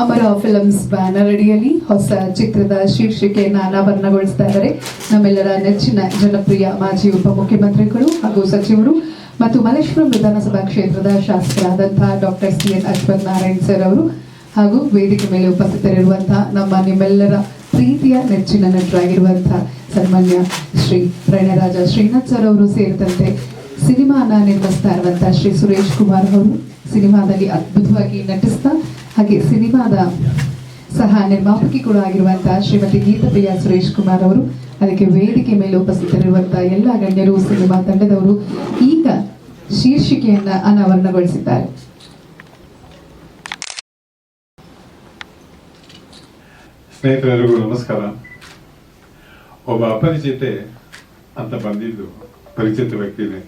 ಅಮರ films banner ಅಡಿಯಲ್ಲಿ ಹೊಸ ಚಿತ್ರದ ಶೀರ್ಷಿಕೆಯನ್ನು ಅನಾವರಣಗೊಳಿಸ್ತಾ ಇದ್ದಾರೆ. ನಮ್ಮೆಲ್ಲರ ನೆಚ್ಚಿನ ಜನಪ್ರಿಯ ಮಾಜಿ ಉಪಮುಖ್ಯಮಂತ್ರಿಗಳು ಹಾಗೂ ಸಚಿವರು ಮತ್ತು ಮಲ್ಲೇಶ್ವರಂ ವಿಧಾನಸಭಾ ಕ್ಷೇತ್ರದ ಶಾಸಕರಾದಂತಹ doctor C N Ashwath Narayan sir ಅವರು ಹಾಗೂ ವೇದಿಕೆ ಮೇಲೆ ಉಪಸ್ಥಿತರಿರುವಂತಹ ನಮ್ಮ ನಿಮ್ಮೆಲ್ಲರ ಪ್ರೀತಿಯ ನೆಚ್ಚಿನ ನಟರಾಗಿರುವಂತಹ ಸನ್ಮಾನ್ಯ ಶ್ರೀ ಪ್ರಣಯರಾಜ ಶ್ರೀನಾಥ್ ಸರ್ ಅವರು ಸೇರಿದಂತೆ ಸಿನಿಮಾನ ನಿರ್ಮಿಸ್ತಾ ಇರುವಂತಹ ಶ್ರೀ ಸುರೇಶ್ ಕುಮಾರ್ ಅವರು ಸಿನಿಮಾದಲ್ಲಿ ಅದ್ಭುತವಾಗಿ ನಟಿಸ್ತಾ ಹಾಗೆ ಸಿನಿಮಾದ ಸಹ ನಿರ್ಮಾಪಕಿ ಕೂಡ ಆಗಿರುವಂತಹ ಶ್ರೀಮತಿ ಗೀತಪ್ರಿಯ ಸುರೇಶ್ ಕುಮಾರ್ ಅವರು ಅದಕ್ಕೆ ವೇದಿಕೆ ಮೇಲೆ ಉಪಸ್ಥಿತರಿರುವಂತಹ ಎಲ್ಲ ಗಣ್ಯರು, ಸಿನಿಮಾ ತಂಡದವರು ಈಗ ಶೀರ್ಷಿಕೆಯನ್ನ ಅನಾವರಣಗೊಳಿಸಿದ್ದಾರೆ. ಸ್ನೇಹಿತರೆಲ್ಲರಿಗೂ ನಮಸ್ಕಾರ. ಒಬ್ಬ ಅಪರಿಚಿತೆ ಅಂತ ಬಂದಿದ್ದು ಪರಿಚಿತ ವ್ಯಕ್ತಿನೇ.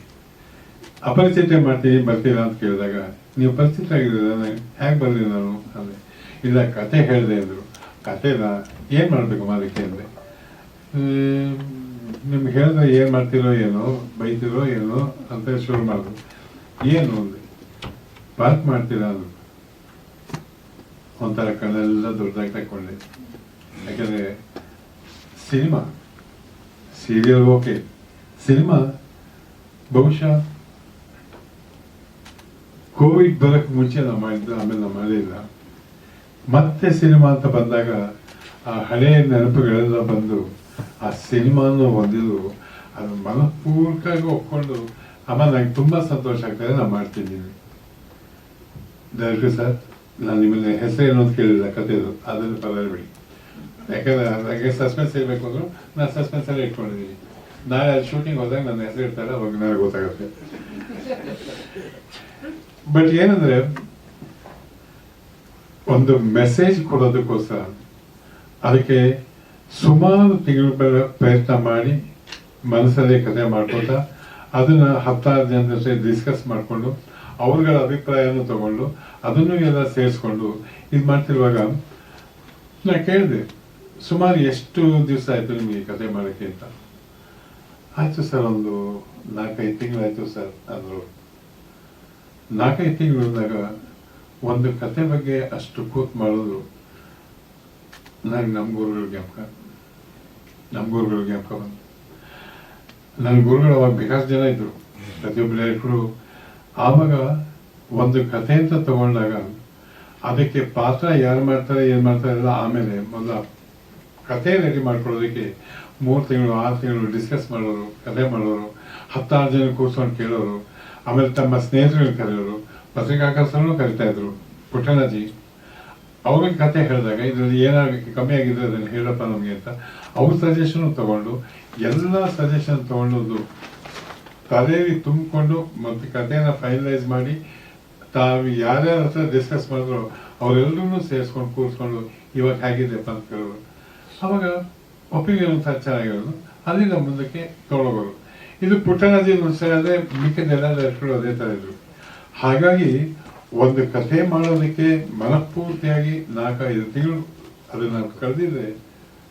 ಅಪರಿಚಿತೆ ಮಾಡ್ತೀನಿ ಬರ್ತೀರಾ ಅಂತ ಕೇಳಿದಾಗ ನೀವು ಪರಿಚಿತ ನನಗೆ ಹೇಗೆ ಬರಲಿ ನಾನು? ಅಂದೆ ಇಲ್ಲ, ಕತೆ ಹೇಳಿದೆ ಅಂದರು. ಕತೆನ ಏನು ಮಾಡಬೇಕು ಅದಕ್ಕೆ ಅಂದರೆ? ನಿಮ್ಗೆ ಹೇಳಿದ್ರೆ ಏನು ಮಾಡ್ತೀರೋ ಏನೋ, ಬೈತಿರೋ ಏನೋ ಅಂತ ಶುರು ಮಾಡಿದ್ರು ಏನು ಅಂದೆ ಪಾರ್ಕ್ ಮಾಡ್ತೀರಾ ಅಂದರು. ಒಂಥರ ಕಣ್ಣೆಲ್ಲ ದೊಡ್ಡದಾಗಿ ತಗೊಂಡೆ ಯಾಕೆಂದರೆ, ಸಿನಿಮಾ. ಸೀರಿಯಲ್ ಓಕೆ ಸಿನಿಮಾ, ಬಹುಶಃ ಕೋವಿಡ್ ಬರಕ್ ಮುಂಚೆ ನಾವು ಮಾಡಿದ್ದು ಆಮೇಲೆ ನಾವು ಮಾಡಲಿಲ್ಲ ಮತ್ತೆ ಸಿನಿಮಾ ಅಂತ ಬಂದಾಗ ಆ ಹಳೆಯ ನೆನಪುಗಳೆಲ್ಲ ಬಂದು ಆ ಸಿನಿಮಾನು ಹೊಂದಿದ್ದು ಅದು ಮನಪೂರ್ವಕವಾಗಿ ಒಪ್ಕೊಂಡು ಆಮೇಲೆ ನಂಗೆ ತುಂಬ ಸಂತೋಷ ಆಗ್ತದೆ ನಾನು ಮಾಡ್ತಿದ್ದೀನಿ. ದಯವಿಟ್ಟು ಸರ್, ನಾನು ನಿಮ್ಮನ್ನ ಹೆಸರು ಅಂತ ಕೇಳಿಲ್ಲ ಕಥೆದು ಅದನ್ನು ಪರವಾಗಿಬಿಡಿ ಯಾಕಂದ್ರೆ ನನಗೆ ಸಸ್ಪೆನ್ಸ್ ಇರಬೇಕು ಅಂದ್ರು ನಾನು ಸಸ್ಪೆನ್ಸ್ ಎಲ್ಲ ಇಟ್ಕೊಂಡಿದ್ದೀನಿ. ನಾಳೆ ಅದು ಶೂಟಿಂಗ್ ಹೋದಾಗ ನನ್ನ ಹೆಸರು ಇರ್ತಾರೆ ಅವಾಗ ನನಗೆ ಗೊತ್ತಾಗುತ್ತೆ. ಬಟ್ ಏನಂದ್ರೆ, ಒಂದು ಮೆಸೇಜ್ ಕೊಡೋದಕ್ಕೋಸ್ಕರ ಅದಕ್ಕೆ ಸುಮಾರು ತಿಂಗಳು ಪ್ರಯತ್ನ ಮಾಡಿ ಮನಸ್ಸಲ್ಲೇ ಕಥೆ ಮಾಡ್ಕೊತಾ ಅದನ್ನ ಹತ್ತಾರು ಜನ ಜೊತೆ ಡಿಸ್ಕಸ್ ಮಾಡಿಕೊಂಡು, ಅವ್ರಗಳ ಅಭಿಪ್ರಾಯನೂ ತಗೊಂಡು, ಅದನ್ನು ಎಲ್ಲ ಸೇರಿಸ್ಕೊಂಡು, ಇದು ಮಾಡ್ತಿರುವಾಗ ನಾ ಕೇಳಿದೆ, ಸುಮಾರು ಎಷ್ಟು ದಿವಸ ಆಯ್ತು ನಿಮಗೆ ಕತೆ ಮಾಡೋಕ್ಕೆ ಅಂತ. ಆಯ್ತು ಸರ್, ಒಂದು ನಾಲ್ಕೈದು ತಿಂಗಳಾಯ್ತು ಸರ್ ಅಂದರು ನಾಲ್ಕೈದು ತಿಂಗಳು ಅಂದಾಗ ಒಂದು ಕತೆ ಬಗ್ಗೆ ಅಷ್ಟು ಕೂತ್ ಮಾಡೋದು ನನಗೆ ನಮ್ಮ ಗುರುಗಳ ಜ್ಞಾಪಕ ನಮ್ಮ ಗುರುಗಳ ಜ್ಞಾಪಕ ಬಂತು. ನನ್ನ ಗುರುಗಳು ಅವಾಗ ಬೇಕಾಷ್ಟು ಜನ ಇದ್ರು. ಪ್ರತಿಯೊಬ್ಬ ಆವಾಗ ಒಂದು ಕಥೆ ಅಂತ ತಗೊಂಡಾಗ ಅದಕ್ಕೆ ಪಾತ್ರ ಯಾರು ಮಾಡ್ತಾರೆ, ಏನು ಮಾಡ್ತಾರೆ ಎಲ್ಲ ಆಮೇಲೆ ಮೊದಲ ಕಥೆ ರೆಡಿ ಮಾಡ್ಕೊಳ್ಳೋದಕ್ಕೆ ಮೂರು ತಿಂಗಳು, ಆರು ತಿಂಗಳು ಡಿಸ್ಕಸ್ ಮಾಡೋರು ಕಥೆ ಮಾಡೋರು, ಹತ್ತಾರು ಜನ ಕೂರ್ಸ್ಕೊಂಡು ಕೇಳೋರು. ಆಮೇಲೆ ತಮ್ಮ ಸ್ನೇಹಿತರನ್ನು ಕರೆಯೋರು, ಪತ್ರಿಕಾಕರ್ತರನ್ನು ಕರಿತಾ ಇದ್ರು. ಪುಟ್ಟಣಜಿ ಅವ್ರಿಗೆ ಕತೆ ಹೇಳಿದಾಗ ಇದರಲ್ಲಿ ಏನಾಗಲಿಕ್ಕೆ ಕಮ್ಮಿ ಆಗಿದೆ ಅದನ್ನು ಹೇಳಪ್ಪ ನಮಗೆ ಅಂತ ಅವ್ರ ಸಜೆಷನ್ ತಗೊಂಡು, ಎಲ್ಲ ಸಜೆಷನ್ ತಗೊಂಡು ತಲೆಯಲ್ಲಿ ತುಂಬಿಕೊಂಡು ಮತ್ತೆ ಕಥೆನ ಫೈನಲೈಸ್ ಮಾಡಿ, ತಾವು ಯಾರ್ಯಾರ ಹತ್ರ ಡಿಸ್ಕಸ್ ಮಾಡಿದ್ರು ಅವರೆಲ್ಲರೂ ಸೇರಿಸ್ಕೊಂಡು ಕೂರಿಸ್ಕೊಂಡು ಇವಾಗ ಹೇಗಿದೆಪ್ಪ ಅಂತ ಕೇಳೋರು ಅವಾಗ ಒಪ್ಪಿಗೆ ಅಂತ ಚೆನ್ನಾಗಿರೋದು. ಅಲ್ಲಿಂದ ಮುಂದಕ್ಕೆ ತೊಗೊಳೋರು. ಇದು ಪುಟ್ಟಣಜಿ ಆದರೆ ಮಿಕ್ಕಿದೆಲ್ಲ ಡೈರೆಕ್ಟರು ಅದೇ ಥರ ಇದ್ರು. ಹಾಗಾಗಿ ಒಂದು ಕಥೆ ಮಾಡೋದಕ್ಕೆ ಮನಪೂರ್ತಿಯಾಗಿ ನಾಲ್ಕೈದು ತಿಂಗಳು ಅದನ್ನ ಕಳೆದಿದ್ರೆ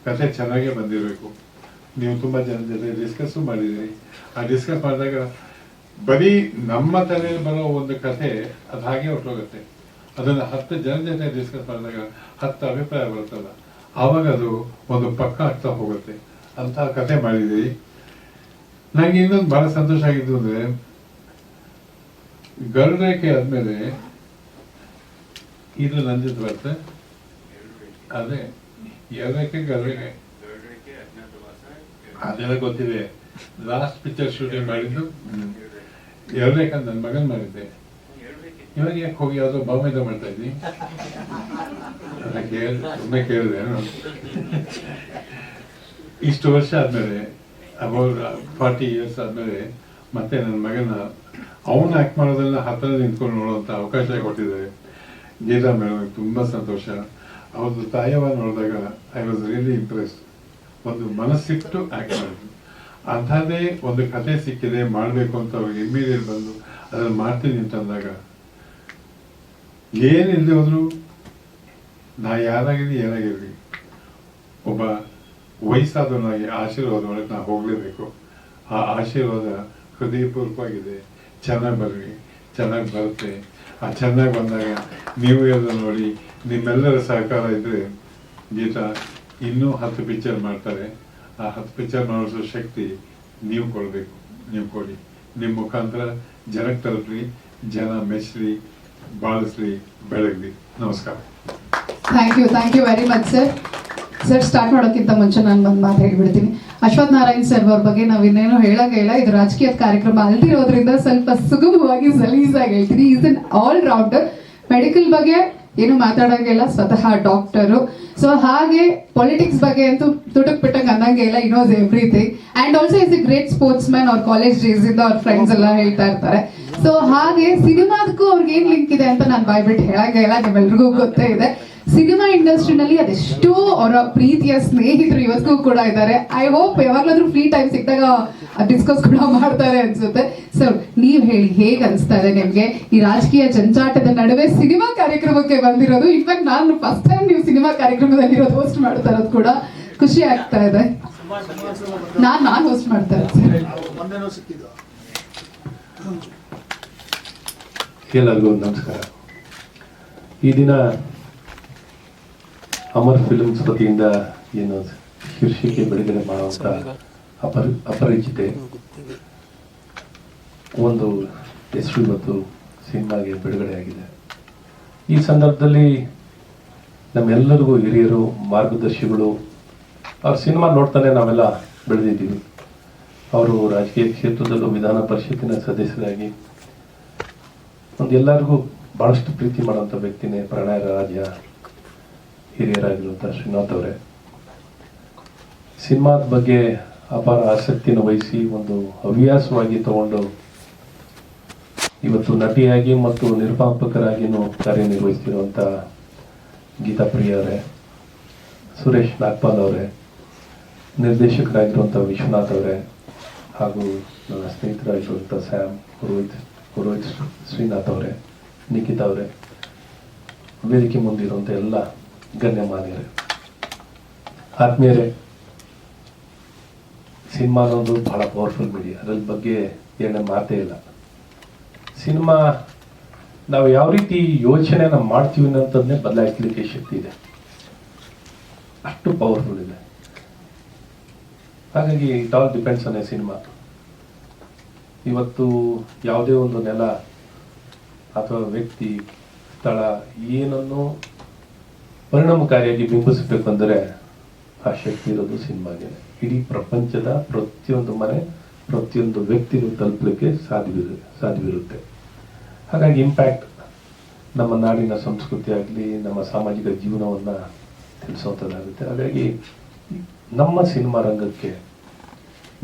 ಕಥೆ ಚೆನ್ನಾಗೇ ಬಂದಿರಬೇಕು. ನೀವು ತುಂಬಾ ಜನ ಜೊತೆ ಡಿಸ್ಕಸ್ ಮಾಡಿದ್ರಿ. ಆ ಡಿಸ್ಕಸ್ ಮಾಡಿದಾಗ ಬರೀ ನಮ್ಮ ತಲೆಯಲ್ಲಿ ಬರೋ ಒಂದು ಕಥೆ ಅದು ಹಾಗೆ ಹೊರಟೋಗುತ್ತೆ. ಅದನ್ನ ಹತ್ತು ಜನ ಜೊತೆ ಡಿಸ್ಕಸ್ ಮಾಡಿದಾಗ ಹತ್ತು ಅಭಿಪ್ರಾಯ ಬರುತ್ತಲ್ಲ ಆವಾಗ ಅದು ಒಂದು ಪಕ್ಕ ಆಗ್ತಾ ಹೋಗುತ್ತೆ. ಅಂತ ಕಥೆ ಮಾಡಿದಿರಿ. ನಂಗೆ ಇನ್ನೊಂದು ಬಹಳ ಸಂತೋಷ ಆಗಿದ್ದು ಅಂದ್ರೆ, ಗರುಡರೇಖೆ ಆದ್ಮೇಲೆ ಇದು ನನ್ನ ಜೊತೆ ಅದೇ ಎರಡಕ್ಕೆ ಗರುಡರೇಖೆ. ಅದೆಲ್ಲ ಗೊತ್ತಿದೆ. ಲಾಸ್ಟ್ ಪಿಕ್ಚರ್ ಶೂಟಿಂಗ್ ಮಾಡಿದ್ದು. ಎರಡಕ್ಕೆ ನನ್ನ ಮಗನ್ ಮಾಡಿದ್ದೆ. ಇವಾಗ ಯಾಕೆ ಹೋಗಿ ಯಾವುದೋ ಬಾಂಬೆದ ಮಾಡ್ತಾ ಇದ್ದೀನಿ? ಸುಮ್ಮನೆ ಕೇಳಿದೆ. ಇಷ್ಟು ವರ್ಷ ಆದ್ಮೇಲೆ ಅಬೌಟ್ ಫಾರ್ಟಿ ಇಯರ್ಸ್ ಆದಮೇಲೆ ಮತ್ತೆ ನನ್ನ ಮಗನ ಅವನು ಆಕ್ಟ್ ಮಾಡೋದನ್ನ ಹತ್ತಿರ ನಿಂತ್ಕೊಂಡು ನೋಡುವಂತ ಅವಕಾಶ ಕೊಟ್ಟಿದ್ದಾರೆ. ಗೀತಾ ಮೇಡಮ್ ತುಂಬ ಸಂತೋಷ. ಅವ್ರದ್ದು ತಾಯವ ನೋಡಿದಾಗ ಐ ವಾಸ್ ರಿಯಲಿ ಇಂಪ್ರೆಸ್ಡ್ ಒಂದು ಮನಸ್ಸಿಟ್ಟು ಆಕ್ಟ್ ಮಾಡಿದ್ರು ಅಂಥದ್ದೇ ಒಂದು ಕತೆ ಸಿಕ್ಕಿದೆ, ಮಾಡಬೇಕು ಅಂತ ಅವ್ರಿಗೆ ಇಮ್ಮಿಡಿಯೇಟ್ ಬಂದು ಅದನ್ನು ಮಾಡ್ತೀನಿ ಅಂತಂದಾಗ ಏನಿಲ್ಲದೆ ಹೋದ್ರು, ನಾ ಯಾರಾಗಿರಲಿ, ಏನಾಗಿರಲಿ, ಒಬ್ಬ ವಯಸ್ಸಾದವನಾಗಿ ಆಶೀರ್ವಾದ ಒಳಗೆ ನಾವು ಹೋಗಲೇಬೇಕು. ಆ ಆಶೀರ್ವಾದ ಹೃದಯಪೂರ್ವಕವಾಗಿದೆ. ಚೆನ್ನಾಗಿ ಬರಲಿ ಚೆನ್ನಾಗಿ ಬರುತ್ತೆ. ಆ ಚೆನ್ನಾಗಿ ಬಂದಾಗ ನೀವು ಎಲ್ಲ ನೋಡಿ, ನಿಮ್ಮೆಲ್ಲರ ಸಹಕಾರ ಇದ್ರೆ ಗೀತಾ ಇನ್ನೂ ಹತ್ತು ಪಿಕ್ಚರ್ ಮಾಡ್ತಾರೆ. ಆ ಹತ್ತು ಪಿಕ್ಚರ್ ಮಾಡಿಸೋ ಶಕ್ತಿ ನೀವು ಕೊಡಬೇಕು. ನೀವು ಕೊಡಿ. ನಿಮ್ಮ ಮುಖಾಂತರ ಜನಕ್ಕೆ ತಲುಪ್ರಿ ಜನ ಮೆಚ್ಚಲಿ ಬಾಳಿಸ್ಲಿ, ಬೆಳಗ್ಲಿ. ನಮಸ್ಕಾರ. Thank you thank you very much sir sir start ಮಾಡೋಕ್ಕಿಂತ ಮುಂಚೆ ನಾನು ಒಂದು ಮಾತು ಹೇಳ್ಬಿಡ್ತೀನಿ. ಅಶ್ವಥ್ ನಾರಾಯಣ್ ಸರ್ ಅವ್ರ ಬಗ್ಗೆ ನಾವು ಇನ್ನೇನು ಹೇಳಂಗಿಲ್ಲ ಇದು ರಾಜಕೀಯದ ಕಾರ್ಯಕ್ರಮ ಅಲ್ದಿರೋದ್ರಿಂದ ಸ್ವಲ್ಪ ಸುಗಮವಾಗಿ ಸಲೀಸಾಗಿ ಹೇಳ್ತೀನಿ. Is an all rounder medical ಬಗ್ಗೆ ಏನು ಮಾತಾಡೋಂಗಿಲ್ಲ ಸ್ವತಃ ಡಾಕ್ಟರು ಸೊ ಹಾಗೆ ಪೊಲಿಟಿಕ್ಸ್ ಬಗ್ಗೆ ಅಂತೂ ತುಟಕ್ ಪಿಟಕ್ ಅನ್ನಂಗೆ ಇಲ್ಲ. Was everything and also is a great sportsman ಅವ್ರ ಕಾಲೇಜ್ ಡೇಸ್ ಇಂದ ಅವ್ರ ಫ್ರೆಂಡ್ಸ್ ಎಲ್ಲ ಹೇಳ್ತಾ ಇರ್ತಾರೆ. ಸೊ ಹಾಗೆ ಸಿನಿಮಾದಕ್ಕೂ ಅವ್ರಿಗೆ ಏನ್ ಲಿಂಕ್ ಇದೆ ಅಂತ ನಾನು ಬಾಯ್ಬಿಟ್ಟು ಹೇಳಂಗೆ ಇಲ್ಲ ನಿಮ್ಮೆಲ್ರಿಗೂ ಗೊತ್ತೇ ಇದೆ. ಸಿನಿಮಾ ಇಂಡಸ್ಟ್ರಿನಲ್ಲಿ ಅದೆಷ್ಟೋ ಅವರ ಪ್ರೀತಿಯ ಸ್ನೇಹಿತರು ಇವತ್ತಿಗೂ ಕೂಡ ಇದ್ದಾರೆ. ಐ ಹೋಪ್ ಯಾವಾಗ್ಲಾದ್ರೂ ಫ್ರೀ ಟೈಮ್ ಸಿಕ್ಕಾಗ ಡಿಸ್ಕಸ್ ಕೂಡ ಮಾಡ್ತಾರೆ ಅನ್ಸುತ್ತೆ. ಸರ್ ನೀವ್ ಹೇಳಿ, ಹೇಗ್ ಅನ್ಸ್ತಾ ಇದೆ ನಿಮ್ಗೆ? ಈ ರಾಜಕೀಯ ಜಂಜಾಟದ ನಡುವೆ ಸಿನಿಮಾ ಕಾರ್ಯಕ್ರಮಕ್ಕೆ ಬಂದಿರೋದು ಇನ್ಫ್ಯಾಕ್ಟ್ ನಾನು ಫಸ್ಟ್ ಟೈಮ್ ನೀವು ಸಿನಿಮಾ ಕಾರ್ಯಕ್ರಮದಲ್ಲಿ ಇರೋದು ಹೋಸ್ಟ್ ಮಾಡ್ತಾ ಇರೋದು ಕೂಡ ಖುಷಿ ಆಗ್ತಾ ಇದೆ. ನಾನ್ ನಾನ್ ಹೋಸ್ಟ್ ಮಾಡ್ತಾ ಇರೋದು ಎಲ್ಲರಿಗೂ ನಮಸ್ಕಾರ. ಈ ದಿನ ಅಮರ್ ಫಿಲ್ಮ್ಸ್ ವತಿಯಿಂದ ಏನು ಶೀರ್ಷಿಕೆ ಬಿಡುಗಡೆ ಮಾಡುವಂತ ಅಪರಿ, ಅಪರಿಚಿತೆ. ಒಂದು ಹೆಸರು ಇವತ್ತು ಸಿನಿಮಾಗೆ ಬಿಡುಗಡೆಯಾಗಿದೆ ಈ ಸಂದರ್ಭದಲ್ಲಿ ನಮ್ಮೆಲ್ಲರಿಗೂ ಹಿರಿಯರು, ಮಾರ್ಗದರ್ಶಿಗಳು, ಅವ್ರ ಸಿನಿಮಾ ನೋಡ್ತಾನೆ ನಾವೆಲ್ಲ ಬೆಳೆದಿದ್ದೀವಿ. ಅವರು ರಾಜಕೀಯ ಕ್ಷೇತ್ರದಲ್ಲೂ ವಿಧಾನ ಪರಿಷತ್ತಿನ ಸದಸ್ಯರಾಗಿ ಒಂದು ಎಲ್ಲರಿಗೂ ಭಾಳಷ್ಟು ಪ್ರೀತಿ ಮಾಡುವಂಥ ವ್ಯಕ್ತಿನೇ ಪ್ರಣಯ ರಾಜ. ಹಿರಿಯರಾಗಿರುವಂಥ ಶ್ರೀನಾಥ್ ಅವರೇ, ಸಿನಿಮಾದ ಬಗ್ಗೆ ಅಪಾರ ಆಸಕ್ತಿಯನ್ನು ವಹಿಸಿ ಒಂದು ಹವ್ಯಾಸವಾಗಿ ತಗೊಂಡು ಇವತ್ತು ನಟಿಯಾಗಿ ಮತ್ತು ನಿರ್ಮಾಪಕರಾಗಿಯೂ ಕಾರ್ಯನಿರ್ವಹಿಸ್ತಿರುವಂಥ ಗೀತಾ ಪ್ರಿಯ ಸುರೇಶ್ ನಾಗ್ಪಾಲ್ ಅವರೇ ನಿರ್ದೇಶಕರಾಗಿರುವಂಥ ವಿಶ್ವನಾಥ್ ಅವರೇ, ಹಾಗೂ ನನ್ನ ಸ್ನೇಹಿತರಾಗಿರುವಂಥ ಸ್ಯಾಮ್ ರೋಹಿತ್ ರೋಹಿತ್ ಶ್ರೀನಾಥ್ ಅವರೇ, ನಿಖಿತಾ ಅವರೇ, ವೇದಿಕೆ ಮುಂದಿರುವಂಥ ಎಲ್ಲ ಗಣ್ಯಮಾನ್ಯರೇ ಆತ್ಮೀಯರೇ ಸಿನಿಮಾ ಅನ್ನೋದು ಬಹಳ ಪವರ್ಫುಲ್ ಮೀಡಿಯಾ ಅದ್ರ ಬಗ್ಗೆ ಏನೇ ಮಾತೇ ಇಲ್ಲ. ಸಿನಿಮಾ, ನಾವು ಯಾವ ರೀತಿ ಯೋಚನೆನ ಮಾಡ್ತೀವಿ ಅನ್ನೋಂಥದ್ದನ್ನೇ ಬದಲಾಯಿಸಲಿಕ್ಕೆ ಶಕ್ತಿ ಇದೆ. ಅಷ್ಟು ಪವರ್ಫುಲ್ ಇದೆ. ಹಾಗಾಗಿ ಇಟ್ ಆಲ್ ಡಿಪೆಂಡ್ಸ್ ಅನ್ನೇ ಸಿನಿಮಾ ಇವತ್ತು ಯಾವುದೇ ಒಂದು ನೆಲ ಅಥವಾ ವ್ಯಕ್ತಿ, ಸ್ಥಳ, ಏನನ್ನು ಪರಿಣಾಮಕಾರಿಯಾಗಿ ಬಿಂಬಿಸಬೇಕು ಅಂದರೆ ಆ ಶಕ್ತಿ ಇರೋದು ಸಿನಿಮಾಗೆ. ಇಡೀ ಪ್ರಪಂಚದ ಪ್ರತಿಯೊಂದು ಮನೆ, ಪ್ರತಿಯೊಂದು ವ್ಯಕ್ತಿಗೂ ತಲುಪಲಿಕ್ಕೆ ಸಾಧ್ಯವಿದೆ ಸಾಧ್ಯವಿರುತ್ತೆ. ಹಾಗಾಗಿ ಇಂಪ್ಯಾಕ್ಟ್ ನಮ್ಮ ನಾಡಿನ ಸಂಸ್ಕೃತಿ ಆಗಲಿ, ನಮ್ಮ ಸಾಮಾಜಿಕ ಜೀವನವನ್ನು ತಿಳಿಸುವಂಥದ್ದಾಗುತ್ತೆ ಹಾಗಾಗಿ ನಮ್ಮ ಸಿನಿಮಾ ರಂಗಕ್ಕೆ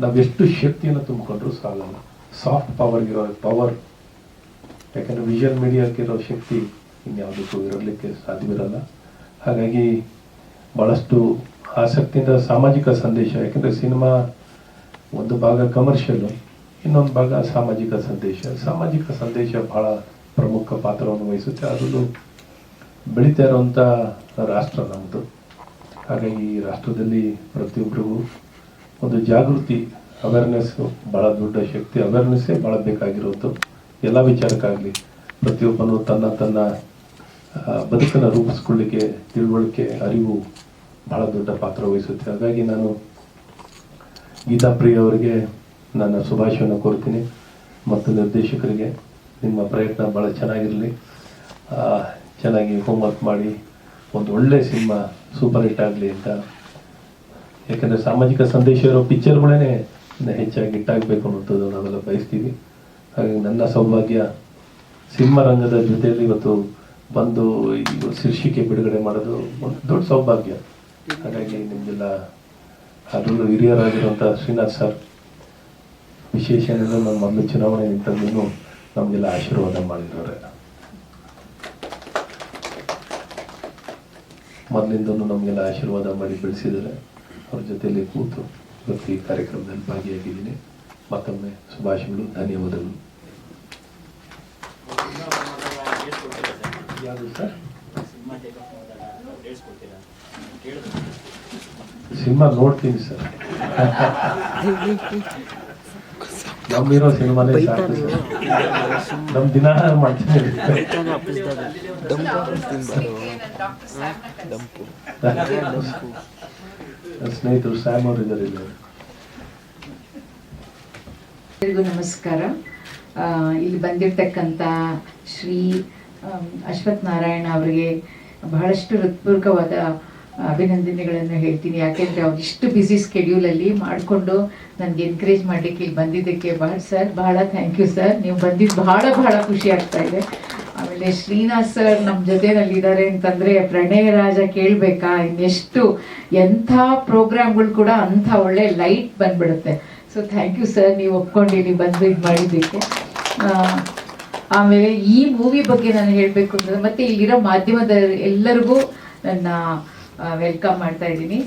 ನಾವೆಷ್ಟು ಶಕ್ತಿಯನ್ನು ತುಂಬಿಕೊಂಡ್ರೂ ಸಾಲಲ್ಲ. ಸಾಫ್ಟ್ ಪವರ್ಗಿರೋ ಪವರ್ ಯಾಕಂದರೆ ವಿಷುವಲ್ ಮೀಡಿಯಾಕ್ಕಿರೋ ಶಕ್ತಿ ಇನ್ಯಾವುದಕ್ಕೂ ಇರಲಿಕ್ಕೆ ಸಾಧ್ಯವಿರಲ್ಲ. ಹಾಗಾಗಿ ಭಾಳಷ್ಟು ಆಸಕ್ತಿಯಿಂದ ಸಾಮಾಜಿಕ ಸಂದೇಶ, ಯಾಕೆಂದರೆ ಸಿನಿಮಾ ಒಂದು ಭಾಗ ಕಮರ್ಷಿಯಲು ಇನ್ನೊಂದು ಭಾಗ ಸಾಮಾಜಿಕ ಸಂದೇಶ. ಸಾಮಾಜಿಕ ಸಂದೇಶ ಬಹಳ ಪ್ರಮುಖ ಪಾತ್ರವನ್ನು ವಹಿಸುತ್ತೆ. ಅದರಲ್ಲೂ ಬೆಳೀತಾ ಇರುವಂಥ ರಾಷ್ಟ್ರ ನಮ್ಮದು ಹಾಗಾಗಿ ಈ ರಾಷ್ಟ್ರದಲ್ಲಿ ಪ್ರತಿಯೊಬ್ಬರಿಗೂ ಒಂದು ಜಾಗೃತಿ ಅವೇರ್ನೆಸ್ ಭಾಳ ದೊಡ್ಡ ಶಕ್ತಿ ಅವೇರ್ನೆಸ್ಸೇ ಭಾಳ ಬೇಕಾಗಿರೋದು ಎಲ್ಲ ವಿಚಾರಕ್ಕಾಗಲಿ ಪ್ರತಿಯೊಬ್ಬನು ತನ್ನ ತನ್ನ ಬದುಕನ್ನು ರೂಪಿಸ್ಕೊಳ್ಳಿಕ್ಕೆ, ತಿಳುವಳಿಕೆ, ಅರಿವು ಬಹಳ ದೊಡ್ಡ ಪಾತ್ರ ವಹಿಸುತ್ತೆ. ಹಾಗಾಗಿ ನಾನು ಗೀತಾ ಪ್ರಿಯ ಅವರಿಗೆ ನನ್ನ ಶುಭಾಶಯವನ್ನು ಕೋರ್ತೀನಿ ಮತ್ತು ನಿರ್ದೇಶಕರಿಗೆ ನಿಮ್ಮ ಪ್ರಯತ್ನ ಭಾಳ ಚೆನ್ನಾಗಿರಲಿ. ಚೆನ್ನಾಗಿ ಹೋಮ್ವರ್ಕ್ ಮಾಡಿ, ಒಂದು ಒಳ್ಳೆ ಸಿನಿಮಾ ಸೂಪರ್ ಹಿಟ್ ಆಗಲಿ ಅಂತ. ಯಾಕಂದರೆ ಸಾಮಾಜಿಕ ಸಂದೇಶ ಇರೋ ಪಿಕ್ಚರ್ಗಳೇ ಇನ್ನು ಹೆಚ್ಚಾಗಿ ಹಿಟ್ಟಾಗಬೇಕು ಅನ್ನೋಂಥದ್ದು ನಾವೆಲ್ಲ ಬಯಸ್ತೀವಿ. ಹಾಗಾಗಿ ನನ್ನ ಸೌಭಾಗ್ಯ ಸಿನಿಮಾ ರಂಗದ ಜೊತೆಯಲ್ಲಿ ಇವತ್ತು ಬಂದು ಈ ಶೀರ್ಷಿಕೆ ಬಿಡುಗಡೆ ಮಾಡೋದು ಒಂದು ದೊಡ್ಡ ಸೌಭಾಗ್ಯ. ಹಾಗಾಗಿ ನಿಮಗೆಲ್ಲ ಅದರಲ್ಲೂ ಹಿರಿಯರಾಗಿರುವಂಥ ಶ್ರೀನಾಥ್ ಸರ್, ವಿಶೇಷ ಏನೋ ನಮ್ಮ ಮೊದಲು ಚುನಾವಣೆ ನಿಂತು ನಮಗೆಲ್ಲ ಆಶೀರ್ವಾದ ಮಾಡಿದ್ದಾರೆ. ಮೊದಲಿಂದನೂ ನಮಗೆಲ್ಲ ಆಶೀರ್ವಾದ ಮಾಡಿ ಬೆಳೆಸಿದ್ದಾರೆ. ಅವ್ರ ಜೊತೆಯಲ್ಲಿ ಕೂತು ಇವತ್ತು ಈ ಕಾರ್ಯಕ್ರಮದಲ್ಲಿ ಭಾಗಿಯಾಗಿದ್ದೀನಿ. ಮತ್ತೊಮ್ಮೆ ಶುಭಾಶಯಗಳು, ಧನ್ಯವಾದಗಳು. ಸರ್ ಸಿನಿಮಾ ನೋಡ್ತೀನಿ ಸರ್. ನಮ್ಮ ಹೀರೋ ಸಿನಿಮಾನೇ ಸಾಕು ಸರ್. ನಮ್ಮ ದಿನ ಮಾಡ್ತೀನಿ. ನನ್ನ ಸ್ನೇಹಿತರು ಸ್ಯಾಮ್ ಅವರು ಇದ್ದಾರೆ ಇಲ್ಲಿ. ಎಲ್ಲರಿಗೂ ನಮಸ್ಕಾರ. ಇಲ್ಲಿ ಬಂದಿರತಕ್ಕಂಥ ಶ್ರೀ ಅಶ್ವಥ್ ನಾರಾಯಣ ಅವರಿಗೆ ಬಹಳಷ್ಟು ಹೃತ್ಪೂರ್ವಕವಾದ ಅಭಿನಂದನೆಗಳನ್ನು ಹೇಳ್ತೀನಿ. ಯಾಕೆಂದರೆ ಅವ್ರು ಇಷ್ಟು ಬ್ಯುಸಿ ಸ್ಕೆಡ್ಯೂಲಲ್ಲಿ ಮಾಡಿಕೊಂಡು ನನಗೆ ಎನ್ಕರೇಜ್ ಮಾಡಲಿಕ್ಕೆ ಇಲ್ಲಿ ಬಂದಿದ್ದಕ್ಕೆ ಬಹಳ ಸರ್ ಬಹಳ ಥ್ಯಾಂಕ್ ಯು ಸರ್ ನೀವು ಬಂದಿದ್ದು ಬಹಳ ಬಹಳ ಖುಷಿ ಆಗ್ತಾ ಇದೆ. ಆಮೇಲೆ ಶ್ರೀನಾಥ್ ಸರ್ ನಮ್ಮ ಜೊತೆನಲ್ಲಿದ್ದಾರೆ ಅಂತಂದರೆ ಪ್ರಣಯ ರಾಜ ಕೇಳಬೇಕಾ? ಇನ್ನೆಷ್ಟು, ಎಂಥ ಪ್ರೋಗ್ರಾಮ್ಗಳು ಕೂಡ ಅಂಥ ಒಳ್ಳೆ ಲೈಟ್ ಬಂದ್ಬಿಡುತ್ತೆ. ಸೊ ಥ್ಯಾಂಕ್ ಯು ಸರ್ ನೀವು ಒಪ್ಕೊಂಡು ಇಲ್ಲಿ ಬಂದು ಇದು ಮಾಡಿದ್ದಕ್ಕೆ. ಆಮೇಲೆ ಈ ಮೂವಿ ಬಗ್ಗೆ ನಾನು ಹೇಳಬೇಕು ಅಂದರೆ ಮತ್ತೆ ಇಲ್ಲಿರೋ ಮಾಧ್ಯಮದ ಎಲ್ಲರಿಗೂ ನನ್ನ ವೆಲ್ಕಮ್ ಮಾಡ್ತಾ ಇದ್ದೀನಿ.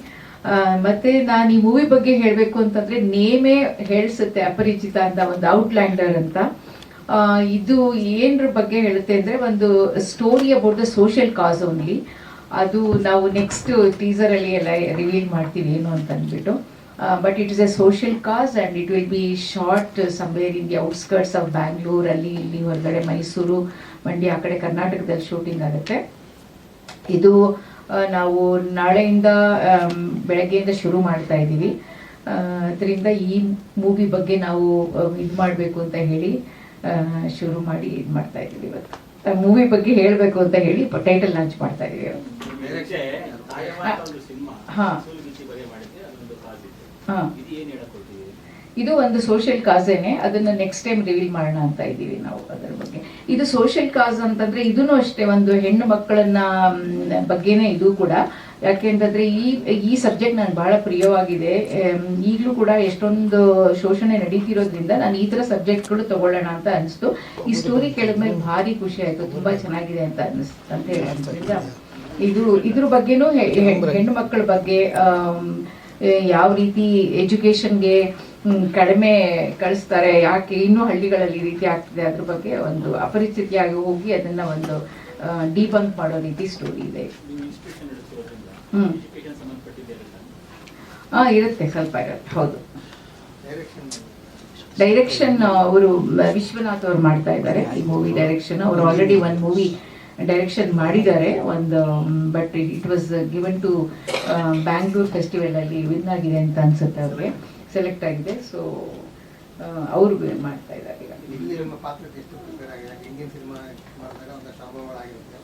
ಮತ್ತೆ ನಾನು ಈ ಮೂವಿ ಬಗ್ಗೆ ಹೇಳಬೇಕು ಅಂತಂದ್ರೆ ನೇಮೇ ಹೇಳಿಸುತ್ತೆ ಅಪರಿಚಿತ ಅಂತ ಒಂದು ಔಟ್ಲ್ಯಾಂಡರ್ ಅಂತ. ಇದು ಏನರ ಬಗ್ಗೆ ಹೇಳುತ್ತೆ ಅಂದ್ರೆ ಒಂದು story about the social cause only ಅದು ನಾವು ನೆಕ್ಸ್ಟ್ ಟೀಸರ್ ಅಲ್ಲಿ ಎಲ್ಲ ರಿವೀಲ್ ಮಾಡ್ತೀವಿ ಏನು ಅಂತ ಅಂದ್ಬಿಟ್ಟು. But it is a social cause and it will be shot somewhere in the outskirts of Bangalore ಅಲ್ಲಿ ಇಲ್ಲಿ ಹೊರಗಡೆ ಮೈಸೂರು ಮಂಡ್ಯ ಆ ಕಡೆ ಕರ್ನಾಟಕದಲ್ಲಿ ಶೂಟಿಂಗ್ ಆಗುತ್ತೆ ಇದು ನಾವು ನಾಳೆಯಿಂದ ಬೆಳಗ್ಗೆಯಿಂದ ಶುರು ಮಾಡ್ತಾ ಇದ್ದೀವಿ ಅದರಿಂದ ಈ ಮೂವಿ ಬಗ್ಗೆ ನಾವು ಇದು ಮಾಡಬೇಕು ಅಂತ ಹೇಳಿ ಶುರು ಮಾಡಿ ಇದು ಮಾಡ್ತಾ ಇದ್ದೀವಿ ಇವತ್ತು ಮೂವಿ ಬಗ್ಗೆ ಹೇಳಬೇಕು ಅಂತ ಹೇಳಿ ಟೈಟಲ್ ಲಾಂಚ್ ಮಾಡ್ತಾ ಇದ್ದೀವಿ. ಹಾ. ಹಾ. ಇದು ಒಂದು ಸೋಷಿಯಲ್ ಕಾಸೇನೆ ಅದನ್ನ ನೆಕ್ಸ್ಟ್ ಟೈಮ್ ರಿವೀಲ್ ಮಾಡೋಣ ಅಂತ ಇದ್ದೀವಿ ನಾವು ಅದರ ಬಗ್ಗೆ. ಇದು ಸೋಷಿಯಲ್ ಕಾಸ್ ಅಂತಂದ್ರೆ ಇದೂ ಅಷ್ಟೇ ಒಂದು ಹೆಣ್ಣು ಮಕ್ಕಳನ್ನ ಬಗ್ಗೆನೇ ಇದು ಕೂಡ. ಯಾಕೆಂತಂದ್ರೆ ಈ ಈ ಸಬ್ಜೆಕ್ಟ್ ನನಗೆ ಬಹಳ ಪ್ರಿಯವಾಗಿದೆ. ಈಗಲೂ ಕೂಡ ಎಷ್ಟೊಂದು ಶೋಷಣೆ ನಡೀತಿರೋದ್ರಿಂದ ನಾನು ಈ ತರ ಸಬ್ಜೆಕ್ಟ್ಗಳು ತಗೊಳ್ಳೋಣ ಅಂತ ಅನಿಸ್ತು. ಈ ಸ್ಟೋರಿ ಕೇಳಿದ್ಮೇಲೆ ಭಾರಿ ಖುಷಿ ಆಯ್ತು ತುಂಬಾ ಚೆನ್ನಾಗಿದೆ ಅಂತ ಅನಿಸ್ತು ಅಂತ ಹೇಳಿ ಇದು ಇದ್ರ ಬಗ್ಗೆನೂ ಹೆಣ್ಣು ಮಕ್ಕಳ ಬಗ್ಗೆ ಯಾವ ರೀತಿ ಎಜುಕೇಶನ್ಗೆ ಕಡಿಮೆ ಕಳಿಸ್ತಾರೆ, ಯಾಕೆ ಇನ್ನೂ ಹಳ್ಳಿಗಳಲ್ಲಿ ಈ ರೀತಿ ಆಗ್ತಿದೆ ಅದ್ರ ಬಗ್ಗೆ ಒಂದು ಅಪರಿಚಿತಿಯಾಗಿ ಹೋಗಿ ಅದನ್ನ ಒಂದು ಡಿಬಂಕ್ ಮಾಡೋ ರೀತಿ ಸ್ಟೋರಿ ಇದೆ. ಹ್ಮ್. ಹಾಂ ಇರುತ್ತೆ ಸ್ವಲ್ಪ ಇರುತ್ತೆ ಹೌದು. ಡೈರೆಕ್ಷನ್ ಅವರು, ವಿಶ್ವನಾಥ್ ಅವ್ರು ಮಾಡ್ತಾ ಇದ್ದಾರೆ, ಈ ಮೂವಿ ಡೈರೆಕ್ಷನ್ ಅವರು ಆಲ್ರೆಡಿ ಒಂದು ಮೂವಿ ಡೈರೆಕ್ಷನ್ ಮಾಡಿದ್ದಾರೆ. ಒಂದು but it was given to Bangalore festival ಅಲ್ಲಿ ವಿನ್ ಆಗಿದೆ ಅಂತ ಅನ್ಸುತ್ತೆ ಅವ್ರಿಗೆ. ಸೆಲೆಕ್ಟ್ ಆಗಿದೆ. ಸೊ ಅವರು ಮಾಡ್ತಾ ಇದ್ದಾರೆ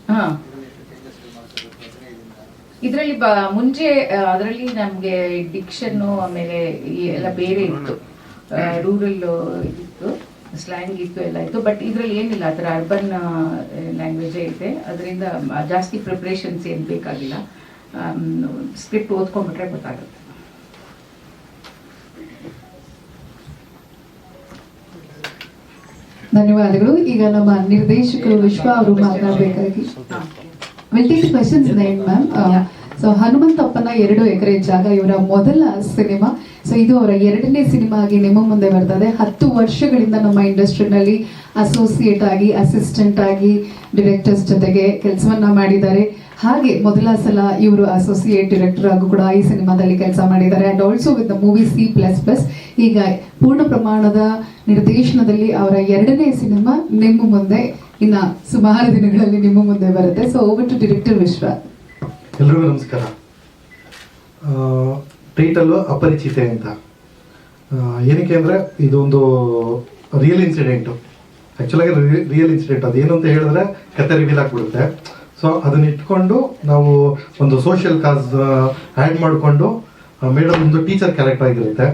ಹಾಂ. ಇದರಲ್ಲಿ ಬ ಮುಂಚೆ ಅದರಲ್ಲಿ ನಮಗೆ ಡಿಕ್ಷನ್ನು ಆಮೇಲೆ ಎಲ್ಲ ಬೇರೆ ಇತ್ತು. ರೂರಲ್ ಇತ್ತು. ಸ್ಲ್ಯಾಂಗ್ ಇತ್ತು ಎಲ್ಲ ಇತ್ತು. ಬಟ್ ಇದರಲ್ಲಿ ಏನಿಲ್ಲ ಆ ಥರ ಅರ್ಬನ್ ಲ್ಯಾಂಗ್ವೇಜೇ ಇದೆ. ಅದರಿಂದ ಜಾಸ್ತಿ ಪ್ರಿಪ್ರೇಷನ್ಸ್ ಏನು ಬೇಕಾಗಿಲ್ಲ. ಸ್ಕ್ರಿಪ್ಟ್ ಓದ್ಕೊಂಡ್ಬಿಟ್ರೆ ಗೊತ್ತಾಗುತ್ತೆ. ಧನ್ಯವಾದಗಳು. ಈಗ ನಮ್ಮ ನಿರ್ದೇಶಕರು ವಿಶ್ವ ಅವರು ಮಾತಾಡಬೇಕಾಗಿ. Will take questions ma'am so ಹನುಮಂತಪ್ಪನ ಎರಡು ಎಕರೆ ಜಾಗ, ಇವರ ಮೊದಲ ಸಿನಿಮಾ. ಸೊ ಇದು ಅವರ ಎರಡನೇ ಸಿನಿಮಾ ಆಗಿ ನಿಮ್ಮ ಮುಂದೆ ಬರ್ತದೆ. ಹತ್ತು ವರ್ಷಗಳಿಂದ ನಮ್ಮ ಇಂಡಸ್ಟ್ರಿನಲ್ಲಿ ಅಸೋಸಿಯೇಟ್ ಆಗಿ ಅಸಿಸ್ಟೆಂಟ್ ಆಗಿ ಡಿರೆಕ್ಟರ್ಸ್ ಜೊತೆಗೆ ಕೆಲಸವನ್ನ ಮಾಡಿದ್ದಾರೆ. ಹಾಗೆ ಮೊದಲ ಸಲ ಇವರು ಅಸೋಸಿಯೇಟ್ ಡಿರೆಕ್ಟರ್ ಆಗೂ ಕೂಡ ಈ ಸಿನಿಮಾದಲ್ಲಿ ಕೆಲಸ ಮಾಡಿದ್ದಾರೆ. And also with the movie C plus plus ಈಗ ಪೂರ್ಣ ಪ್ರಮಾಣದ ನಿರ್ದೇಶನದಲ್ಲಿ ಅವರ ಎರಡನೇ ಸಿನಿಮಾ ನಿಮ್ಮ ಮುಂದೆ, ಇನ್ನ ಸುಮಾರು ದಿನಗಳಲ್ಲಿ ನಿಮ್ಮ ಮುಂದೆ ಬರುತ್ತೆ. ಸೊ ಓವರ್ ಟು ಡಿರೆಕ್ಟರ್ ವಿಶ್ವ ಎಲ್ರಿಗೂ ನಮಸ್ಕಾರ. ಟೈಟಲ್ಲು ಅಪರಿಚಿತೆ ಅಂತ. ಏನಕ್ಕೆ ಅಂದರೆ ಇದೊಂದು ರಿಯಲ್ ಇನ್ಸಿಡೆಂಟು ಆ್ಯಕ್ಚುಲಾಗಿ ರಿಯಲ್ ಇನ್ಸಿಡೆಂಟ್ ಅದು ಏನು ಅಂತ ಹೇಳಿದ್ರೆ ಕತೆ ರಿವೀಲ್ ಆಗಿಬಿಡುತ್ತೆ ಸೊ ಅದನ್ನ ಇಟ್ಕೊಂಡು ನಾವು ಒಂದು ಸೋಷಿಯಲ್ ಕಾಸ್ ಆ್ಯಡ್ ಮಾಡಿಕೊಂಡು ಮೇಡಮ್ ಒಂದು ಟೀಚರ್ ಕ್ಯಾರೆಕ್ಟರ್ ಆಗಿರುತ್ತೆ.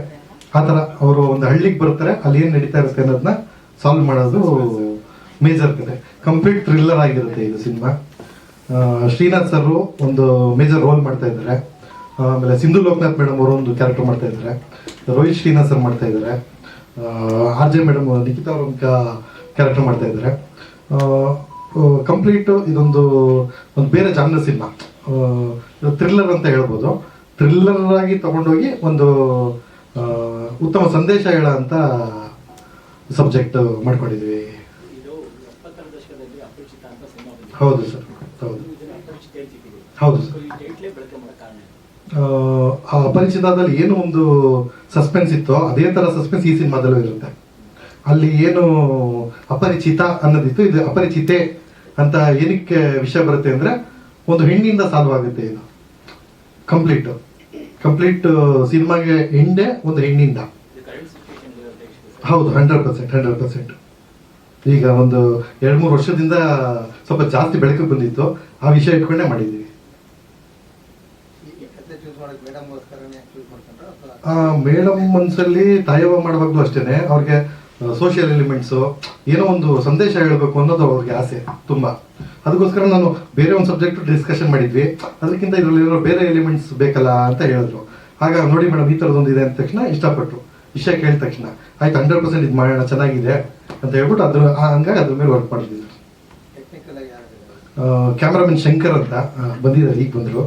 ಆ ಥರ ಅವರು ಒಂದು ಹಳ್ಳಿಗೆ ಬರ್ತಾರೆ, ಅಲ್ಲಿ ಏನು ನಡೀತಾ ಇರುತ್ತೆ ಅನ್ನೋದನ್ನ ಸಾಲ್ವ್ ಮಾಡೋದು ಮೇಜರ್ ಕತೆ. ಕಂಪ್ಲೀಟ್ ಥ್ರಿಲ್ಲರ್ ಆಗಿರುತ್ತೆ ಇದು ಸಿನಿಮಾ. ಶ್ರೀನಾಥ್ ಸರ್ ಒಂದು ಮೇಜರ್ ರೋಲ್ ಮಾಡ್ತಾ ಇದ್ದಾರೆ. ಆಮೇಲೆ ಸಿಂಧು ಲೋಕನಾಥ್ ಮೇಡಮ್ ಅವರು ಒಂದು ಕ್ಯಾರೆಕ್ಟರ್ ಮಾಡ್ತಾ ಇದ್ದಾರೆ. ರೋಹಿತ್ ಶ್ರೀನಾಥ್ ಸರ್ ಮಾಡ್ತಾ ಇದ್ದಾರೆ. ಆರ್ ಜೆ ಮೇಡಮ್ ನಿಖಿತಾ ಅವರು ಕ್ಯಾರೆಕ್ಟರ್ ಮಾಡ್ತಾ ಇದ್ದಾರೆ. ಕಂಪ್ಲೀಟ್ ಇದೊಂದು ಒಂದು ಬೇರೆ ಜಾನರ್ ಸಿನಿಮಾ ಥ್ರಿಲ್ಲರ್ ಅಂತ ಹೇಳ್ಬೋದು. ಥ್ರಿಲ್ಲರ್ ಆಗಿ ತಗೊಂಡೋಗಿ ಒಂದು ಉತ್ತಮ ಸಂದೇಶ ಹೇಳ ಅಂತ ಸಬ್ಜೆಕ್ಟ್ ಮಾಡ್ಕೊಂಡಿದ್ವಿ. ಹೌದು ಸರ್ ಹೌದು. ಆ, ಅಪರಿಚಿತದಲ್ಲಿ ಏನು ಒಂದು ಸಸ್ಪೆನ್ಸ್ ಇತ್ತೋ ಅದೇ ತರ ಸಸ್ಪೆನ್ಸ್ ಈ ಸಿನಿಮಾದಲ್ಲೂ ಇರುತ್ತೆ. ಅಲ್ಲಿ ಏನು ಅಪರಿಚಿತ ಅನ್ನೋದಿತ್ತು ಇದು ಅಪರಿಚಿತೆ ಅಂತ ಏನಕ್ಕೆ ವಿಷಯ ಬರುತ್ತೆ ಅಂದ್ರೆ ಒಂದು ಹೆಣ್ಣಿಂದ ಸಾಲ್ವ್ ಆಗುತ್ತೆ ಇದು. ಕಂಪ್ಲೀಟ್ ಕಂಪ್ಲೀಟ್ ಸಿನಿಮಾಗೆ ಹೆಂಡೆ ಒಂದು ಹೆಣ್ಣಿಂದ. ಹೌದು ಹಂಡ್ರೆಡ್ ಪರ್ಸೆಂಟ್ ಹಂಡ್ರೆಡ್ ಪರ್ಸೆಂಟ್ ಈಗ ಒಂದು ಎರಡು ಮೂರು ವರ್ಷದಿಂದ ಸ್ವಲ್ಪ ಜಾಸ್ತಿ ಬೆಳಕಿಗೆ ಬಂದಿತ್ತು ಆ ವಿಷಯ ಇಟ್ಕೊಂಡೇ ಅಥವಾ? ಮೇಡಮ್ ಮನ್ಸಲ್ಲಿ ತಾಯವ ಮಾಡಬಾರ್ದು ಅಷ್ಟೇನೆ. ಅವ್ರಿಗೆ ಸೋಷಿಯಲ್ ಎಲಿಮೆಂಟ್ಸು ಏನೋ ಒಂದು ಸಂದೇಶ ಹೇಳಬೇಕು ಅನ್ನೋದು ಅವ್ರಿಗೆ ಆಸೆ ತುಂಬ. ಅದಕ್ಕೋಸ್ಕರ ನಾನು ಬೇರೆ ಒಂದು ಸಬ್ಜೆಕ್ಟ್ ಡಿಸ್ಕಷನ್ ಮಾಡಿದ್ವಿ. ಅದಕ್ಕಿಂತ ಇದರಲ್ಲಿರೋ ಬೇರೆ ಎಲಿಮೆಂಟ್ಸ್ ಬೇಕಲ್ಲ ಅಂತ ಹೇಳಿದ್ರು. ಆಗ ನೋಡಿ ಮೇಡಮ್ ಈ ಥರದೊಂದು ಇದೆ ಅಂದ ತಕ್ಷಣ ಇಷ್ಟಪಟ್ಟರು ವಿಷಯ ಕೇಳಿದ ತಕ್ಷಣ. ಆಯ್ತು ಹಂಡ್ರೆಡ್ ಪರ್ಸೆಂಟ್ ಇದು ಮಾಡೋಣ ಚೆನ್ನಾಗಿದೆ ಅಂತ ಹೇಳ್ಬಿಟ್ಟು ಅದ್ರ ಹಂಗಾಗಿ ಅದ್ರ ಮೇಲೆ ವರ್ಕ್ ಮಾಡಿದ್ವಿ. ಕ್ಯಾಮ್ರಾಮನ್ ಶಂಕರ್ ಅಂತ ಬಂದಿದ್ದಾರೆ ಈಗ ಬಂದರು.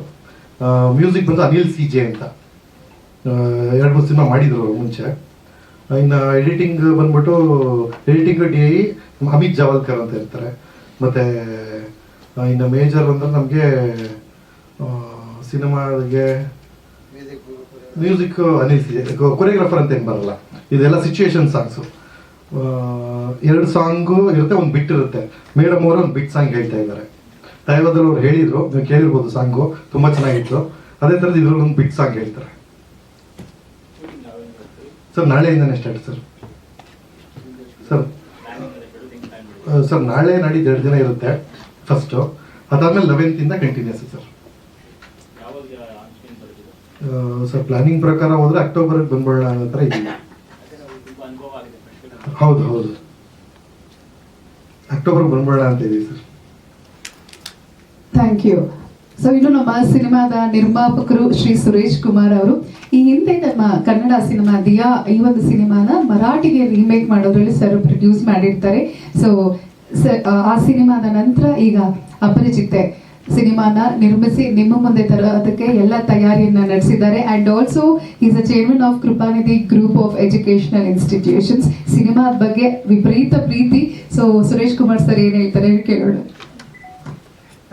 ಮ್ಯೂಸಿಕ್ ಬಂದು ಅನಿಲ್ ಸಿ ಜೆ ಅಂತ. ಎರಡು ಮೂರು ಸಿನಿಮಾ ಮಾಡಿದರು ಮುಂಚೆ. ಇನ್ನು ಎಡಿಟಿಂಗ್ ಬಂದ್ಬಿಟ್ಟು, editing D I Amit Jawalkar ಅಂತ ಇರ್ತಾರೆ. ಮತ್ತು ಇನ್ನು ಮೇಜರ್ ಅಂದರೆ ನಮಗೆ ಸಿನಿಮಾಗೆ ಮ್ಯೂಸಿಕ್ ಅನಿಲ್ ಸಿ ಕೊರಿಯೋಗ್ರಾಫರ್ ಅಂತ ಏನು ಬರಲ್ಲ. ಇದೆಲ್ಲ ಸಿಚುಯೇಷನ್ ಸಾಂಗ್ಸು. ಎರಡು ಸಾಂಗು ಇರುತ್ತೆ, ಒಂದು ಬಿಟ್ ಇರುತ್ತೆ. ಮೇಡಮ್ ಅವರು ಒಂದು ಬಿಟ್ ಸಾಂಗ್ ಹೇಳ್ತಾ ಇದ್ದಾರೆ. ದೈವದಲ್ಲಿ ಅವ್ರು ಹೇಳಿದ್ರು, ನೀವು ಕೇಳಿರ್ಬೋದು ಸಾಂಗು, ತುಂಬಾ ಚೆನ್ನಾಗಿತ್ತು. ಅದೇ ಥರದ್ದು ಇದ್ರಲ್ಲಿ ಒಂದು ಬಿಗ್ ಸಾಂಗ್ ಹೇಳ್ತಾರೆ. ಸರ್, ನಾಳೆಯಿಂದನೇ ಸ್ಟಾರ್ಟ್ ಸರ್. ಸರ್ ಸರ್, ನಾಳೆ ನಾಡಿದ್ದು ಎರಡು ದಿನ ಇರುತ್ತೆ ಫಸ್ಟು ಅದಾದ್ಮೇಲೆ ಲೆವೆಂತಿಂದ ಕಂಟಿನ್ಯೂಸ್ ಸರ್. ಸರ್ ಪ್ಲಾನಿಂಗ್ ಪ್ರಕಾರ ಹೋದ್ರೆ ಅಕ್ಟೋಬರ್ಗೆ ಬಂದ್ಬಿಡೋಣ ಅನ್ನೋ ಇದೀವಿ ಹೌದು ಹೌದು. ಅಕ್ಟೋಬರ್ಗೆ ಬಂದ್ಬಿಡೋಣ ಅಂತ ಇದೆ ಸರ್. ಥ್ಯಾಂಕ್ ಯು ಸೊ ಇನ್ನು ನಮ್ಮ ಸಿನಿಮಾದ ನಿರ್ಮಾಪಕರು ಶ್ರೀ ಸುರೇಶ್ ಕುಮಾರ್ ಅವರು, ಈ ಹಿಂದೆ ನಮ್ಮ ಕನ್ನಡ ಸಿನಿಮಾ ದಿಯಾ, ಈ ಒಂದು ಸಿನಿಮಾನ ಮರಾಠಿಗೆ ರೀಮೇಕ್ ಮಾಡೋದ್ರಲ್ಲಿ ಸರ್ ಪ್ರೊಡ್ಯೂಸ್ ಮಾಡಿರ್ತಾರೆ. ಸೊ, ಆ ಸಿನಿಮಾದ ನಂತರ ಈಗ ಅಪರಿಚಿತೆ ಸಿನಿಮಾನ ನಿರ್ಮಿಸಿ ನಿಮ್ಮ ಮುಂದೆ ತರೋದಕ್ಕೆ ಎಲ್ಲ ತಯಾರಿಯನ್ನ ನಡೆಸಿದ್ದಾರೆ. And also is a chairman of Krupanidhi group of educational institutions ಸಿನಿಮಾದ ಬಗ್ಗೆ ವಿಪರೀತ ಪ್ರೀತಿ. ಸೊ ಸುರೇಶ್ ಕುಮಾರ್ ಸರ್ ಏನ್ ಹೇಳ್ತಾರೆ ಕೇಳೋಣ.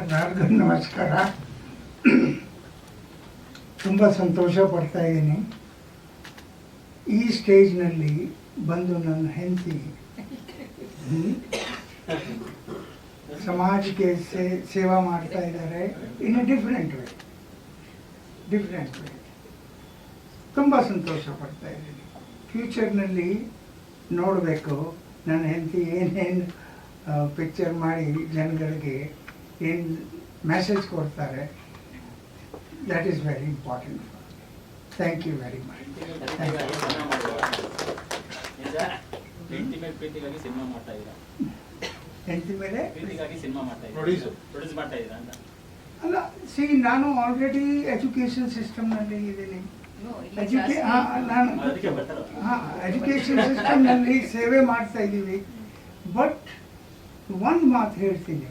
ಎಲ್ಲರಿಗೂ ನಮಸ್ಕಾರ. ತುಂಬ ಸಂತೋಷ ಪಡ್ತಾ ಇದ್ದೀನಿ. ಈ ಸ್ಟೇಜ್ನಲ್ಲಿ ಬಂದು ನನ್ನ ಹೆಂಡತಿ ಸಮಾಜಕ್ಕೆ ಸೇ, ಸೇವಾ ಮಾಡ್ತಾ ಇದ್ದಾರೆ in a different way different way ತುಂಬ ಸಂತೋಷ ಪಡ್ತಾ ಇದ್ದೀನಿ. ಫ್ಯೂಚರ್ನಲ್ಲಿ ನೋಡಬೇಕು. ನನ್ನ ಹೆಂಡತಿ ಏನೇನು ಪಿಕ್ಚರ್ ಮಾಡಿ ಜನಗಳಿಗೆ ಏನು ಮೆಸೇಜ್ ಕೊಡ್ತಾರೆ that is very important thank you very much thank you ಪ್ರೀತಿಗಾಗಿ ಸಿನಿಮಾ ಮಾಡ್ತಾ ಇದ್ದೀರಾ ಹೆಂಡತಿ ಮೇಲೆ ಪ್ರೀತಿಗಾಗಿ ಸಿನಿಮಾ ಮಾಡ್ತಾ ಇದ್ದೀರಾ Producer. ಪ್ರೊಡ್ಯೂಸ್ ಮಾಡ್ತಾ ಇದ್ದೀರಾ ಅಂತ ಅಲ್ಲ ಸಿ ನಾನು ಆಲ್ರೆಡಿ ಎಜುಕೇಷನ್ ಸಿಸ್ಟಮ್ನಲ್ಲಿ ಇದ್ದೀನಿ ಎಜುಕೇ ನಾನು ಅದಕ್ಕೆ ಬರ್ತಾರ ಎಜುಕೇಷನ್ ಸಿಸ್ಟಮ್ನಲ್ಲಿ ಸೇವೆ ಮಾಡ್ತಾ ಇದ್ದೀವಿ ಬಟ್ ಒಂದು ಮಾತು ಹೇಳ್ತೀನಿ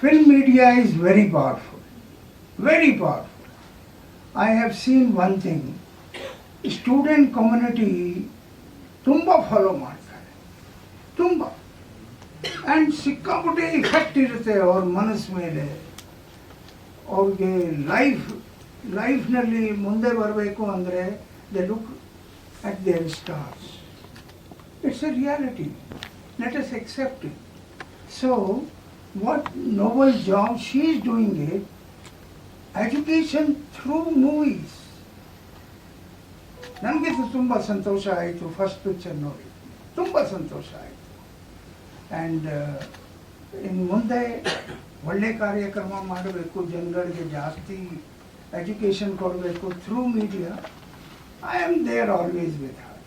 film media is very powerful very powerful I have seen one thing student community ತುಂಬ ಫಾಲೋ ಮಾಡ್ತಾರೆ ತುಂಬ ಆ್ಯಂಡ್ ಸಿಕ್ಕಾಪಟ್ಟೆ ಇಫೆಕ್ಟ್ ಇರುತ್ತೆ ಅವ್ರ ಮನಸ್ಸು ಮೇಲೆ. ಅವ್ರಿಗೆ ಲೈಫ್ ಲೈಫ್ನಲ್ಲಿ ಮುಂದೆ ಬರಬೇಕು ಅಂದರೆ they look at their stars it's a reality let us accept it. What noble job she is doing it, education through movies. ನನಗೆ ತುಂಬ ಸಂತೋಷ ಆಯಿತು ಫಸ್ಟ್ ಪಿಕ್ಚರ್ ನೋಡಿ. ತುಂಬ ಸಂತೋಷ ಆಯಿತು. ಆ್ಯಂಡ್ ಇನ್ನು ಮುಂದೆ ಒಳ್ಳೆ ಕಾರ್ಯಕ್ರಮ ಮಾಡಬೇಕು ಜನಗಳಿಗೆ ಜಾಸ್ತಿ ಎಜುಕೇಷನ್ ಕೊಡಬೇಕು through media I am there always with her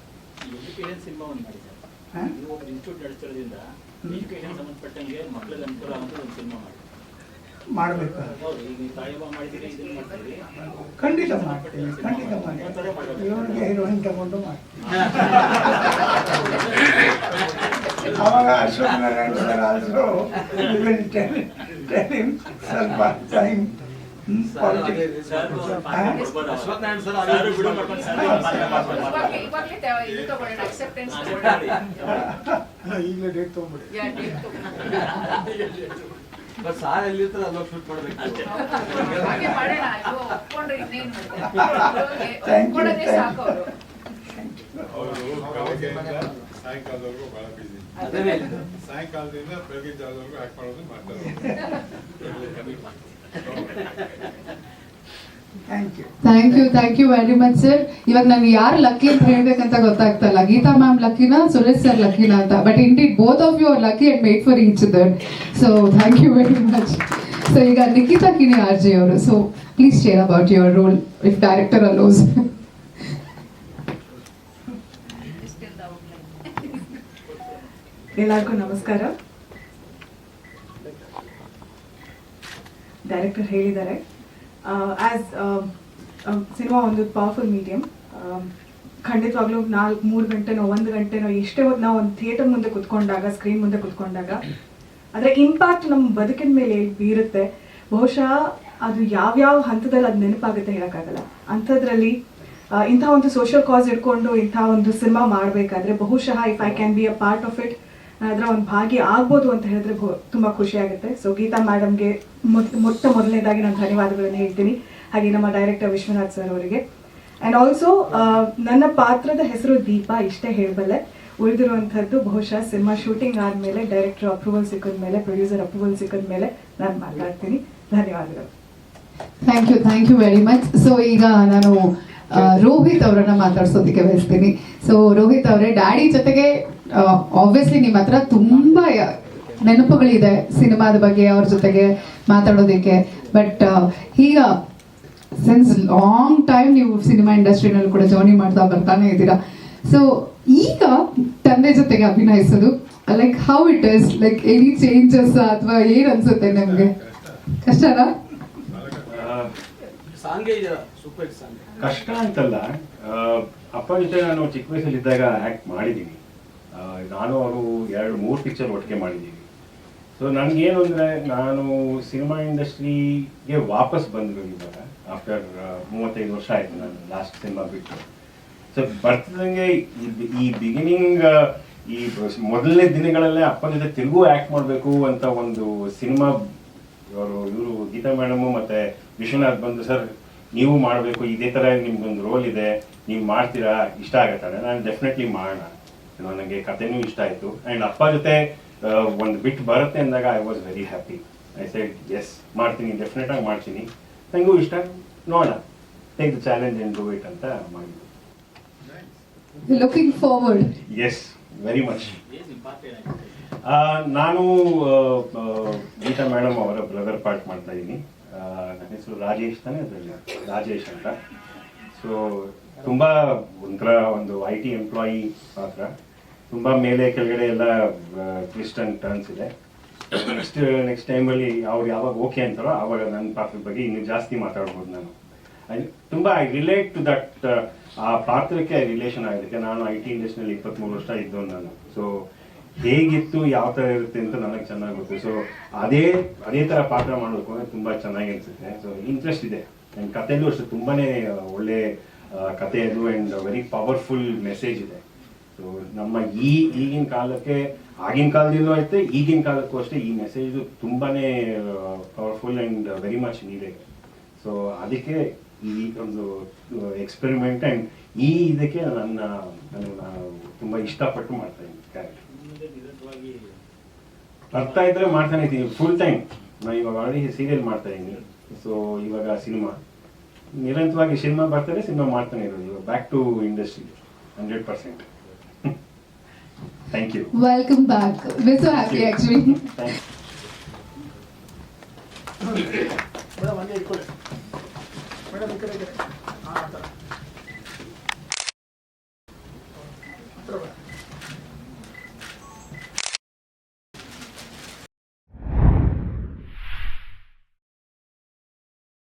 education cinema ಒಂದು ಮಾಡಿ ಸರ್ ಹಾ? ನೀವು ಒಬ್ಬ ಇನ್ಸ್ಟಿಟ್ಯೂಟ್ ನಡೆಸಿರೋದ್ರಿಂದ ಎಜುಕೇಶನ್ ಸಂಬಂಧಪಟ್ಟಂಗೆ ಮಕ್ಕಳಿಗೆ ಅನುಕೂಲ ಆಗುವಂತ ಒಂದು ಸಿನಿಮಾ ಮಾಡಿ. ಮಾಡಬೇಕು? ಹೌದು ಈಗ ನೀವು ತಾಯವ್ವ ಮಾಡಿದ್ದೀರಿ ಇದನ್ನ ಮಾಡ್ತೀರಿ. ಖಂಡಿತ ಮಾಡ್ತೀನಿ ಖಂಡಿತ ಮಾಡ್ತೀನಿ ಇವನಿಗೆ ಹೀರೋಯಿನ್ ತಗೊಂಡು ಮಾಡ್ತೀನಿ. ಅವಾಗ Ashok Narayan sir also will tell tell him ಸ್ವಲ್ಪ ಟೈಮ್ ಈಗಲೇ ಡೇಟ್ ತೊಗೊಂಬಿಡಿ ಸಾರ್ ಎಲ್ಲಿರ್ತಾರೆ ಅಲ್ಲೋಗಿ ಶೂಟ್ ಮಾಡ್ಬೇಕು ಸಾಯಂಕಾಲದವರೆಗೂ ಬಹಳ ಬಿಸಿ. ಸಾಯಂಕಾಲದಿಂದ ಬೆಳಗಿನ ಜಾಗದವರೆಗೂ ಆಕ್ಟ್ ಮಾಡೋದು ಮಾಡ್ತಾರೆ thank you thank you thank you very much sir ಇವಾಗ ನನಗೆ ಯಾರು ಲಕ್ಕಿ ಅಂತ ಹೇಳ್ಬೇಕಂತ ಗೊತ್ತಾಗ್ತಾ ಇಲ್ಲ ಗೀತಾ ಮ್ಯಾಮ್ ಲಕ್ಕಿನಾ ಸುರೇಶ್ ಸರ್ ಲಕ್ಕಿನಾ ಅಂತ. But indeed both of you are lucky and made for each other so thank you very much so ಈಗ ನಿಖಿತಾ ಕಿನಿ ಆರ್ ಜೆ ಅವರು so please share about your role if director allows ಎಲ್ಲರಿಗೂ ನಮಸ್ಕಾರ. Director ಹೇಳಿದ್ದಾರೆ. As cinema ಒಂದು powerful medium ಖಂಡಿತವಾಗ್ಲೂ ನಾಲ್ಕು ಮೂರು ಗಂಟೆನೋ, ಒಂದು ಗಂಟೆನೋ, ಎಷ್ಟೇ ನಾವು ಒಂದು ಥಿಯೇಟರ್ ಮುಂದೆ ಕುತ್ಕೊಂಡಾಗ ಸ್ಕ್ರೀನ್ ಮುಂದೆ ಕುತ್ಕೊಂಡಾಗ ಅದರ ಇಂಪ್ಯಾಕ್ಟ್ ನಮ್ಮ ಬದುಕಿನ ಮೇಲೆ ಬೀರುತ್ತೆ. ಬಹುಶಃ ಅದು ಯಾವ್ಯಾವ ಹಂತದಲ್ಲಿ ಅದು ನೆನಪಾಗುತ್ತೆ ಹೇಳೋಕ್ಕಾಗಲ್ಲ. ಅಂಥದ್ರಲ್ಲಿ ಇಂಥ ಒಂದು ಸೋಷಿಯಲ್ ಕಾಸ್ ಇಟ್ಕೊಂಡು ಇಂಥ ಒಂದು ಸಿನಿಮಾ ಮಾಡಬೇಕಾದ್ರೆ ಬಹುಶಃ if I can be a part of it ಅದರ ಒಂದು ಭಾಗಿ ಆಗ್ಬೋದು ಅಂತ ಹೇಳಿದ್ರೆ ತುಂಬ ಖುಷಿ ಆಗುತ್ತೆ. ಸೊ ಗೀತಾ ಮೇಡಮ್ಗೆ ಮೊಟ್ಟ ಮೊದಲನೇದಾಗಿ ನಾನು ಧನ್ಯವಾದಗಳನ್ನು ಹೇಳ್ತೀನಿ. ಹಾಗೆ ನಮ್ಮ ಡೈರೆಕ್ಟರ್ ವಿಶ್ವನಾಥ್ ಸರ್ ಅವರಿಗೆ. ಆ್ಯಂಡ್ ಆಲ್ಸೋ ನನ್ನ ಪಾತ್ರದ ಹೆಸರು ದೀಪ, ಇಷ್ಟೇ ಹೇಳಬಲ್ಲೆ. ಉಳಿದಿರುವಂಥದ್ದು ಬಹುಶಃ ಸಿನಿಮಾ ಶೂಟಿಂಗ್ ಆದಮೇಲೆ ಡೈರೆಕ್ಟರ್ ಅಪ್ರೂವಲ್ ಸಿಕ್ಕಿದ ಮೇಲೆ ಪ್ರೊಡ್ಯೂಸರ್ ಅಪ್ರೂವಲ್ ಸಿಕ್ಕಿದ ಮೇಲೆ ನಾನು ಮಾತಾಡ್ತೀನಿ. ಧನ್ಯವಾದಗಳು. Thank you thank you very much so ಈಗ ನಾನು ರೋಹಿತ್ ಅವರನ್ನ ಮಾತಾಡ್ಸೋದಕ್ಕೆ ಬಯಸ್ತೀನಿ. ಸೊ ರೋಹಿತ್ ಅವರೇ, ಡ್ಯಾಡಿ ಜೊತೆಗೆ ಆಬ್ವಿಯಸ್ಲಿ ನಿಮ್ಮ ಹತ್ರ ತುಂಬಾ ನೆನಪುಗಳಿದೆ ಸಿನಿಮಾದ ಬಗ್ಗೆ, ಅವ್ರ ಜೊತೆಗೆ ಮಾತಾಡೋದಕ್ಕೆ. ಬಟ್ ಈಗ ಸಿನ್ಸ್ ಲಾಂಗ್ ಟೈಮ್ ನೀವು ಸಿನಿಮಾ ಇಂಡಸ್ಟ್ರಿನಲ್ಲಿ ಕೂಡ ಜರ್ನಿ ಮಾಡ್ತಾ ಬರ್ತಾನೆ ಇದ್ದೀರಾ. ಸೊ ಈಗ ತಂದೆ ಜೊತೆಗೆ ಅಭಿನಯಿಸೋದು like how it is like any changes ಅಥವಾ ಏನ್ ಅನ್ಸುತ್ತೆ ನಿಮ್ಗೆ? ಕಷ್ಟನಾ? ಸೂಪರ್ ಕಷ್ಟ ಅಂತಲ್ಲ ಅಪ್ಪ ಜೊತೆ ನಾನು ಚಿಕ್ಕ ವಯಸ್ಸಲ್ಲಿದ್ದಾಗ ಆ್ಯಕ್ಟ್ ಮಾಡಿದ್ದೀನಿ ನಾನು ಅವರು ಎರಡು, ಮೂರು ಪಿಕ್ಚರ್ ಒಟ್ಟಿಗೆ ಮಾಡಿದ್ದೀವಿ ಸೊ ನನಗೇನು ಅಂದರೆ, ನಾನು ಸಿನಿಮಾ ಇಂಡಸ್ಟ್ರಿಗೆ ವಾಪಸ್ ಬಂದರು ಇವಾಗ ಆಫ್ಟರ್ ಮೂವತ್ತೈದು ವರ್ಷ ಆಯಿತು ನಾನು ಲಾಸ್ಟ್ ಸಿನಿಮಾ ಬಿಟ್ಟು. ಸೊ ಬರ್ತಿದಂಗೆ ಈ ಬಿಗಿನಿಂಗ್ ಈ ಮೊದಲನೇ ದಿನಗಳಲ್ಲೇ ಅಪ್ಪನ ಜೊತೆ ತಿರುಗೂ ಆ್ಯಕ್ಟ್ ಮಾಡಬೇಕು ಅಂತ ಒಂದು ಸಿನಿಮಾ, ಇವರು ಇವರು ಗೀತಾ ಮೇಡಮು ಮತ್ತೆ ವಿಶ್ವನಾಥ್ ಬಂದು ಸರ್ ನೀವು ಮಾಡಬೇಕು ಇದೇ ಥರ ನಿಮ್ಗೊಂದು ರೋಲ್ ಇದೆ ನೀವು ಮಾಡ್ತೀರಾ ಇಷ್ಟ ಆಗತ್ತಲ್ಲ ನಾನು ಡೆಫಿನೆಟ್ಲಿ ಮಾಡೋಣ. ನನಗೆ ಕಥೆನೂ ಇಷ್ಟ ಆಯಿತು. ಆ್ಯಂಡ್ ಅಪ್ಪ ಜೊತೆ ಒಂದು ಬಿಟ್ ಬರುತ್ತೆ ಅಂದಾಗ I was very happy I said yes ಮಾಡ್ತೀನಿ ಡೆಫಿನೆಟ್ ಆಗಿ ಮಾಡ್ತೀನಿ. ನನಗೂ ಇಷ್ಟ. ನೋಡೋಣ. Take the challenge and do it ಅಂತ ಮಾಡಿದ್ದು looking forward yes very much ನಾನು ಗೀತಾ ಮೇಡಮ್ ಅವರ ಬ್ರದರ್ ಪಾರ್ಟ್ ಮಾಡ್ತಾ ಇದ್ದೀನಿ ಹೆಸರು ರಾಜೇಶ್ ತಾನೇ ಅದರಲ್ಲಿ? ರಾಜೇಶ್ ಅಂತ. ಸೊ ತುಂಬ ಒಂಥರ ಒಂದು ಐ ಟಿ ಎಂಪ್ಲಾಯಿ ಪಾತ್ರ ತುಂಬ ಮೇಲೆ ಕೆಳಗಡೆ ಎಲ್ಲ ಟ್ವಿಸ್ಟ್ ಟರ್ನ್ಸ್ ಇದೆ. ನೆಕ್ಸ್ಟ್ ನೆಕ್ಸ್ಟ್ ಟೈಮಲ್ಲಿ ಅವ್ರು ಯಾವಾಗ ಓಕೆ ಅಂತಾರೋ ಆವಾಗ ನನ್ನ ಪಾತ್ರದ ಬಗ್ಗೆ ಇನ್ನೂ ಜಾಸ್ತಿ ಮಾತಾಡ್ಬೋದು ನಾನು. ಐ ತುಂಬ ಐ ರಿಲೇಟ್ ಟು ದಟ್ ಆ, ಪಾತ್ರಕ್ಕೆ ರಿಲೇಷನ್ ಆಗಿದ್ದಕ್ಕೆ ನಾನು ಐ ಟಿ ಇಂಡಸ್ಟ್ರಿಯಲ್ಲಿ ಇಪ್ಪತ್ತ್ಮೂರು ವರ್ಷ ಇದ್ದವನು ನಾನು. ಸೊ ಹೇಗಿತ್ತು, ಯಾವ ಥರ ಇರುತ್ತೆ ಅಂತ ನನಗೆ ಚೆನ್ನಾಗಿ ಗೊತ್ತು. ಸೊ ಅದೇ ಅದೇ ಥರ ಪಾತ್ರ ಅಂದರೆ ತುಂಬ ಚೆನ್ನಾಗಿ ಅನಿಸುತ್ತೆ. ಸೊ ಇಂಟ್ರೆಸ್ಟ್ ಇದೆ. ಆ್ಯಂಡ್ ಕಥೆಯಲ್ಲೂ ಅಷ್ಟೇ ತುಂಬಾ ಒಳ್ಳೆ ಕತೆ ಅದು ಆ್ಯಂಡ್ ವೆರಿ ಪವರ್ಫುಲ್ ಮೆಸೇಜ್ ಇದೆ. ಸೊ ನಮ್ಮ ಈ, ಈಗಿನ ಕಾಲಕ್ಕೆ, ಆಗಿನ ಕಾಲದಿಂದಲೂ ಐತೆ ಈಗಿನ ಕಾಲಕ್ಕೂ ಅಷ್ಟೇ ಈ ಮೆಸೇಜ್ ತುಂಬಾನೇ powerful and very much needed so ಅದಕ್ಕೆ ಈ ಒಂದು ಎಕ್ಸ್ಪೆರಿಮೆಂಟ್ ಅಂಡ್ ಈ ಇದಕ್ಕೆ ನನ್ನ ನಾನು ನಾನು ತುಂಬ ಇಷ್ಟಪಟ್ಟು ಮಾಡ್ತಾ ಇದ್ದೀನಿ ಕ್ಯಾರೆಕ್ಟರ್ ಬರ್ತಾ ಇದ್ರೆ ಮಾಡ್ತಾನೆ ಇದ್ದೀನಿ ಫುಲ್ ಟೈಮ್ ನಾನು ಇವಾಗ ಆಲ್ರೆಡಿ ಸೀರಿಯಲ್ ಮಾಡ್ತಾ ಇದ್ದೀನಿ. ಸೊ ಇವಾಗ ಸಿನಿಮಾ ನಿರಂತರವಾಗಿ ಸಿನಿಮಾ ಬರ್ತಾರೆ ಸಿನಿಮಾ ಮಾಡ್ತಾನೆ ಇರೋದು. ಇವಾಗ back to industry hundred percent thank you welcome back we so happy actually thank madam madam ಈ ಕಡೆ ಈ ಕಡೆ ಹಾಂ ಆ ಥರ